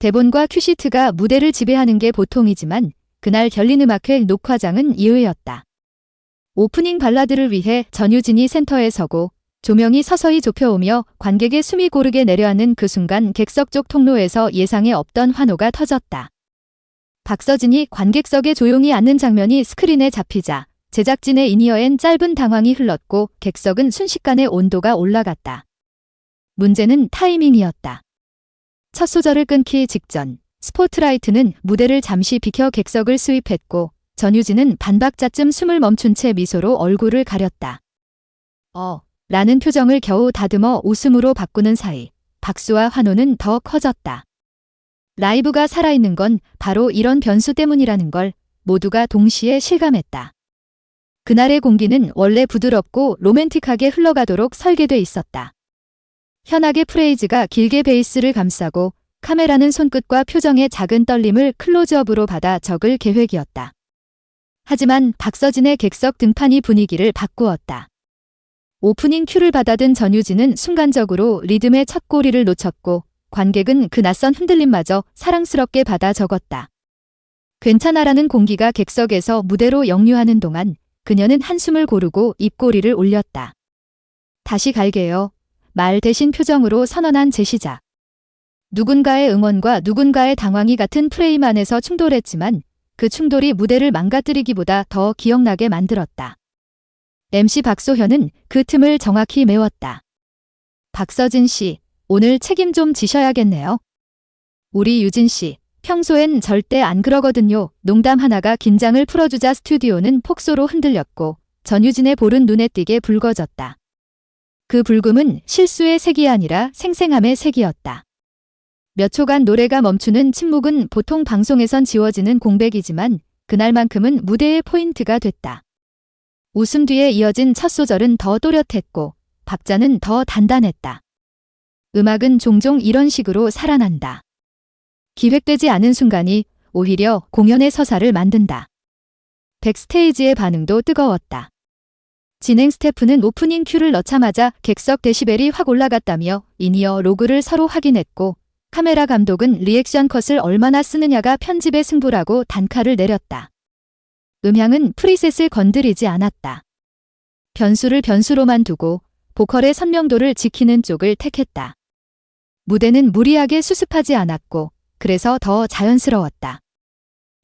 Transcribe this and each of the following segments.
대본과 큐시트가 무대를 지배하는 게 보통이지만 그날 결린음악회 녹화장은 이외였다. 오프닝 발라드를 위해 전유진이 센터에 서고 조명이 서서히 좁혀오며 관객의 숨이 고르게 내려앉는 그 순간 객석 쪽 통로에서 예상에 없던 환호가 터졌다. 박서진이 관객석에 조용히 앉는 장면이 스크린에 잡히자 제작진의 인이어엔 짧은 당황이 흘렀고 객석은 순식간에 온도가 올라갔다. 문제는 타이밍이었다. 첫 소절을 끊기 직전 스포트라이트는 무대를 잠시 비켜 객석을 수입했고 전유진은 반박자쯤 숨을 멈춘 채 미소로 얼굴을 가렸다. 어, 라는 표정을 겨우 다듬어 웃음으로 바꾸는 사이 박수와 환호는 더 커졌다. 라이브가 살아있는 건 바로 이런 변수 때문이라는 걸 모두가 동시에 실감했다. 그날의 공기는 원래 부드럽고 로맨틱하게 흘러가도록 설계돼 있었다. 현악의 프레이즈가 길게 베이스를 감싸고 카메라는 손끝과 표정의 작은 떨림을 클로즈업으로 받아 적을 계획이었다. 하지만 박서진의 객석 등판이 분위기를 바꾸었다. 오프닝 큐를 받아든 전유진은 순간적으로 리듬의 첫 꼬리를 놓쳤고 관객은 그 낯선 흔들림마저 사랑스럽게 받아 적었다. 괜찮아라는 공기가 객석에서 무대로 역류하는 동안 그녀는 한숨을 고르고 입꼬리를 올렸다. 다시 갈게요. 말 대신 표정으로 선언한 제시작. 누군가의 응원과 누군가의 당황이 같은 프레임 안에서 충돌했지만 그 충돌이 무대를 망가뜨리기보다 더 기억나게 만들었다. MC 박소현은 그 틈을 정확히 메웠다. 박서진 씨, 오늘 책임 좀 지셔야겠네요. 우리 유진 씨, 평소엔 절대 안 그러거든요. 농담 하나가 긴장을 풀어주자 스튜디오는 폭소로 흔들렸고 전유진의 볼은 눈에 띄게 붉어졌다. 그 붉음은 실수의 색이 아니라 생생함의 색이었다. 몇 초간 노래가 멈추는 침묵은 보통 방송에선 지워지는 공백이지만 그날만큼은 무대의 포인트가 됐다. 웃음 뒤에 이어진 첫 소절은 더 또렷했고 박자는 더 단단했다. 음악은 종종 이런 식으로 살아난다. 기획되지 않은 순간이 오히려 공연의 서사를 만든다. 백스테이지의 반응도 뜨거웠다. 진행 스태프는 오프닝 큐를 넣자마자 객석 데시벨이 확 올라갔다며 인이어 로그를 서로 확인했고 카메라 감독은 리액션 컷을 얼마나 쓰느냐가 편집의 승부라고 단칼을 내렸다. 음향은 프리셋을 건드리지 않았다. 변수를 변수로만 두고 보컬의 선명도를 지키는 쪽을 택했다. 무대는 무리하게 수습하지 않았고 그래서 더 자연스러웠다.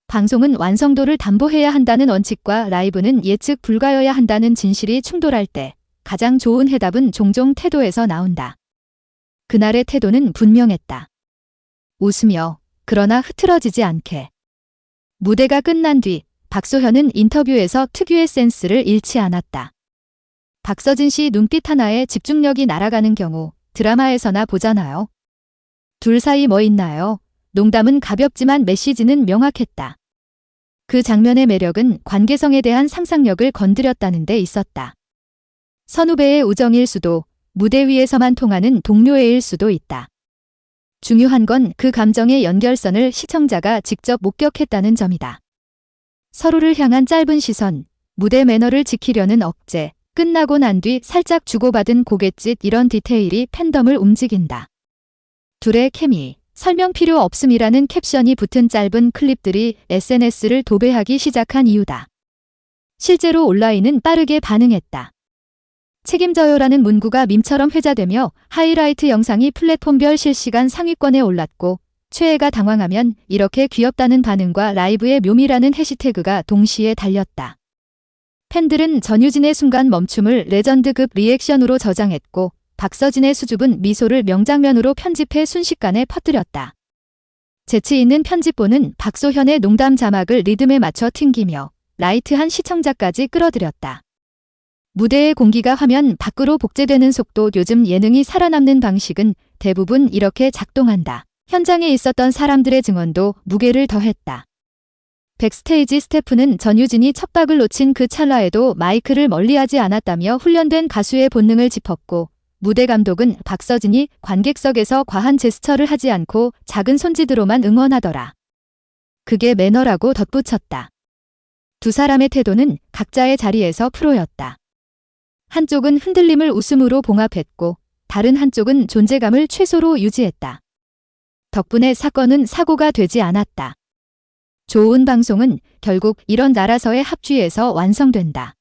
방송은 완성도를 담보해야 한다는 원칙과 라이브는 예측 불가여야 한다는 진실이 충돌할 때 가장 좋은 해답은 종종 태도에서 나온다. 그날의 태도는 분명했다. 웃으며 그러나 흐트러지지 않게. 무대가 끝난 뒤 박소현은 인터뷰에서 특유의 센스를 잃지 않았다. 박서진 씨 눈빛 하나에 집중력이 날아가는 경우 드라마에서나 보잖아요. 둘 사이 뭐 있나요? 농담은 가볍지만 메시지는 명확했다. 그 장면의 매력은 관계성에 대한 상상력을 건드렸다는 데 있었다. 선후배의 우정일 수도 무대 위에서만 통하는 동료애일 수도 있다. 중요한 건 그 감정의 연결선을 시청자가 직접 목격했다는 점이다. 서로를 향한 짧은 시선, 무대 매너를 지키려는 억제, 끝나고 난 뒤 살짝 주고받은 고갯짓 이런 디테일이 팬덤을 움직인다. 둘의 케미, 설명 필요 없음이라는 캡션이 붙은 짧은 클립들이 SNS를 도배하기 시작한 이유다. 실제로 온라인은 빠르게 반응했다. 책임져요라는 문구가 밈처럼 회자되며 하이라이트 영상이 플랫폼별 실시간 상위권에 올랐고 최애가 당황하면 이렇게 귀엽다는 반응과 라이브의 묘미라는 해시태그가 동시에 달렸다. 팬들은 전유진의 순간 멈춤을 레전드급 리액션으로 저장했고 박서진의 수줍은 미소를 명장면으로 편집해 순식간에 퍼뜨렸다. 재치 있는 편집본은 박소현의 농담 자막을 리듬에 맞춰 튕기며 라이트한 시청자까지 끌어들였다. 무대의 공기가 화면 밖으로 복제되는 속도 요즘 예능이 살아남는 방식은 대부분 이렇게 작동한다. 현장에 있었던 사람들의 증언도 무게를 더했다. 백스테이지 스태프는 전유진이 첫박을 놓친 그 찰나에도 마이크를 멀리하지 않았다며 훈련된 가수의 본능을 짚었고 무대 감독은 박서진이 관객석에서 과한 제스처를 하지 않고 작은 손짓으로만 응원하더라. 그게 매너라고 덧붙였다. 두 사람의 태도는 각자의 자리에서 프로였다. 한쪽은 흔들림을 웃음으로 봉합했고 다른 한쪽은 존재감을 최소로 유지했다. 덕분에 사건은 사고가 되지 않았다. 좋은 방송은 결국 이런 나라서의 합주에서 완성된다.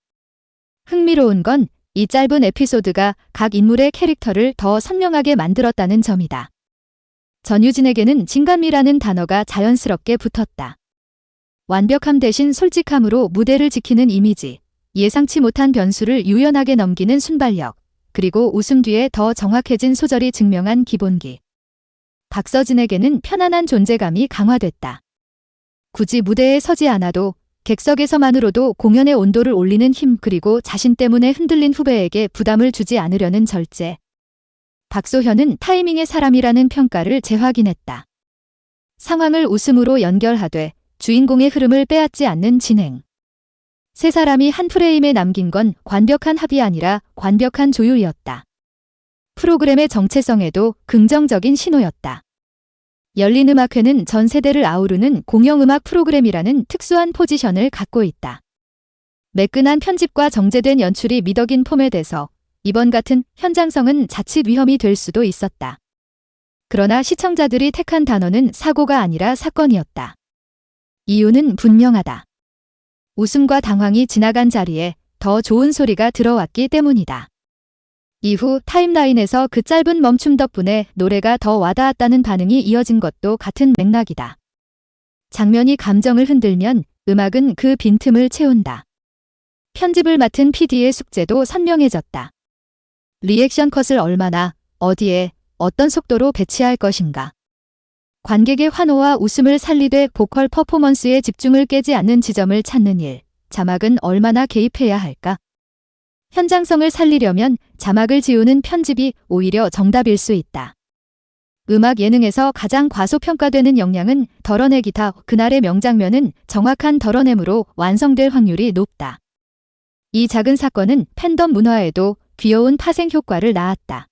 흥미로운 건 이 짧은 에피소드가 각 인물의 캐릭터를 더 선명하게 만들었다는 점이다. 전유진에게는 진감이라는 단어가 자연스럽게 붙었다. 완벽함 대신 솔직함으로 무대를 지키는 이미지, 예상치 못한 변수를 유연하게 넘기는 순발력, 그리고 웃음 뒤에 더 정확해진 소절이 증명한 기본기. 박서진에게는 편안한 존재감이 강화됐다. 굳이 무대에 서지 않아도 객석에서만으로도 공연의 온도를 올리는 힘 그리고 자신 때문에 흔들린 후배에게 부담을 주지 않으려는 절제. 박소현은 타이밍의 사람이라는 평가를 재확인했다. 상황을 웃음으로 연결하되 주인공의 흐름을 빼앗지 않는 진행. 세 사람이 한 프레임에 남긴 건 완벽한 합이 아니라 완벽한 조율이었다. 프로그램의 정체성에도 긍정적인 신호였다. 열린 음악회는 전 세대를 아우르는 공영음악 프로그램이라는 특수한 포지션을 갖고 있다. 매끈한 편집과 정제된 연출이 미덕인 포맷에서 이번 같은 현장성은 자칫 위험이 될 수도 있었다. 그러나 시청자들이 택한 단어는 사고가 아니라 사건이었다. 이유는 분명하다. 웃음과 당황이 지나간 자리에 더 좋은 소리가 들어왔기 때문이다. 이후 타임라인에서 그 짧은 멈춤 덕분에 노래가 더 와닿았다는 반응이 이어진 것도 같은 맥락이다. 장면이 감정을 흔들면 음악은 그 빈틈을 채운다. 편집을 맡은 PD의 숙제도 선명해졌다. 리액션 컷을 얼마나, 어디에, 어떤 속도로 배치할 것인가. 관객의 환호와 웃음을 살리되 보컬 퍼포먼스에 집중을 깨지 않는 지점을 찾는 일, 자막은 얼마나 개입해야 할까? 현장성을 살리려면 자막을 지우는 편집이 오히려 정답일 수 있다. 음악 예능에서 가장 과소평가되는 역량은 덜어내기다. 그날의 명장면은 정확한 덜어냄으로 완성될 확률이 높다. 이 작은 사건은 팬덤 문화에도 귀여운 파생 효과를 낳았다.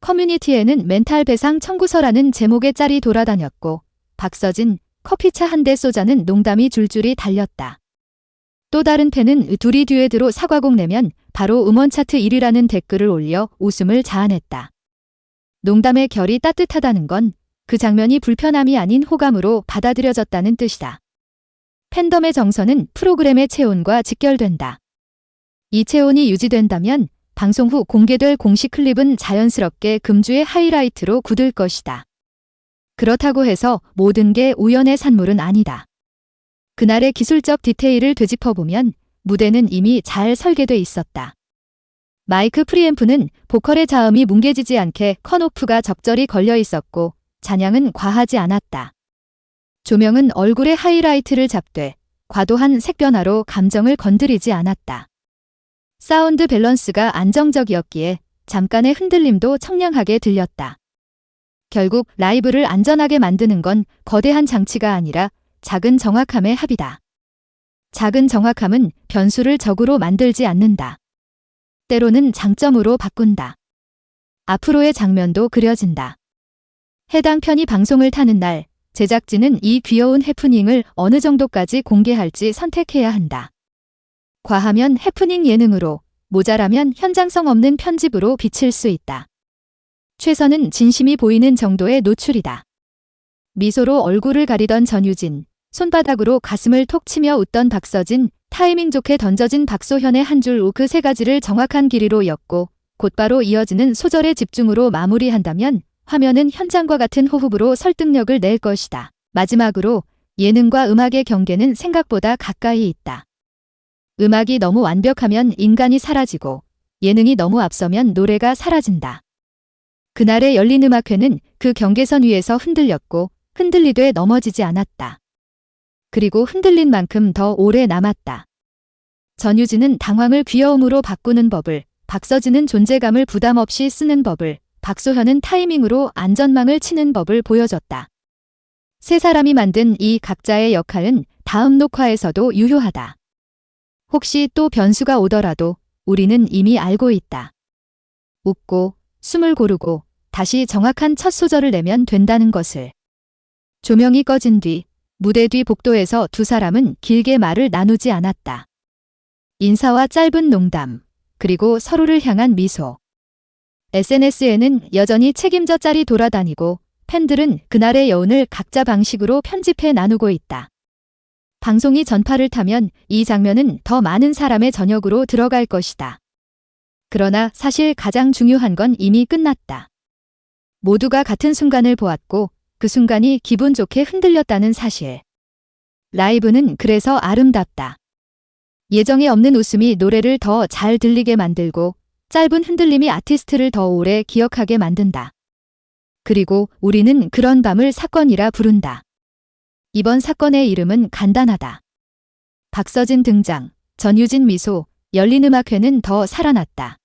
커뮤니티에는 멘탈 배상 청구서라는 제목의 짤이 돌아다녔고 박서진 커피차 한 대 쏘자는 농담이 줄줄이 달렸다. 또 다른 팬은 둘이 듀엣으로 사과곡 내면 바로 음원 차트 1위라는 댓글을 올려 웃음을 자아냈다. 농담의 결이 따뜻하다는 건 그 장면이 불편함이 아닌 호감으로 받아들여졌다는 뜻이다. 팬덤의 정서는 프로그램의 체온과 직결된다. 이 체온이 유지된다면 방송 후 공개될 공식 클립은 자연스럽게 금주의 하이라이트로 굳을 것이다. 그렇다고 해서 모든 게 우연의 산물은 아니다. 그날의 기술적 디테일을 되짚어보면 무대는 이미 잘 설계돼 있었다. 마이크 프리앰프는 보컬의 자음이 뭉개지지 않게 컷오프가 적절히 걸려 있었고 잔향은 과하지 않았다. 조명은 얼굴의 하이라이트를 잡되 과도한 색변화로 감정을 건드리지 않았다. 사운드 밸런스가 안정적이었기에 잠깐의 흔들림도 청량하게 들렸다. 결국 라이브를 안전하게 만드는 건 거대한 장치가 아니라 작은 정확함의 합이다. 작은 정확함은 변수를 적으로 만들지 않는다. 때로는 장점으로 바꾼다. 앞으로의 장면도 그려진다. 해당 편이 방송을 타는 날, 제작진은 이 귀여운 해프닝을 어느 정도까지 공개할지 선택해야 한다. 과하면 해프닝 예능으로, 모자라면 현장성 없는 편집으로 비칠 수 있다. 최선은 진심이 보이는 정도의 노출이다. 미소로 얼굴을 가리던 전유진, 손바닥으로 가슴을 톡 치며 웃던 박서진, 타이밍 좋게 던져진 박소현의 한 줄 우 그 세 가지를 정확한 길이로 엮고 곧바로 이어지는 소절의 집중으로 마무리한다면 화면은 현장과 같은 호흡으로 설득력을 낼 것이다. 마지막으로 예능과 음악의 경계는 생각보다 가까이 있다. 음악이 너무 완벽하면 인간이 사라지고 예능이 너무 앞서면 노래가 사라진다. 그날의 열린 음악회는 그 경계선 위에서 흔들렸고 흔들리되 넘어지지 않았다. 그리고 흔들린 만큼 더 오래 남았다. 전유진은 당황을 귀여움으로 바꾸는 법을, 박서진은 존재감을 부담 없이 쓰는 법을, 박소현은 타이밍으로 안전망을 치는 법을 보여줬다. 세 사람이 만든 이 각자의 역할은 다음 녹화에서도 유효하다. 혹시 또 변수가 오더라도 우리는 이미 알고 있다. 웃고, 숨을 고르고, 다시 정확한 첫 소절을 내면 된다는 것을. 조명이 꺼진 뒤, 무대 뒤 복도에서 두 사람은 길게 말을 나누지 않았다. 인사와 짧은 농담, 그리고 서로를 향한 미소. SNS에는 여전히 책임져 짤이 돌아다니고 팬들은 그날의 여운을 각자 방식으로 편집해 나누고 있다. 방송이 전파를 타면 이 장면은 더 많은 사람의 저녁으로 들어갈 것이다. 그러나 사실 가장 중요한 건 이미 끝났다. 모두가 같은 순간을 보았고 그 순간이 기분 좋게 흔들렸다는 사실. 라이브는 그래서 아름답다. 예정에 없는 웃음이 노래를 더 잘 들리게 만들고 짧은 흔들림이 아티스트를 더 오래 기억하게 만든다. 그리고 우리는 그런 밤을 사건이라 부른다. 이번 사건의 이름은 간단하다. 박서진 등장, 전유진 미소, 열린 음악회는 더 살아났다.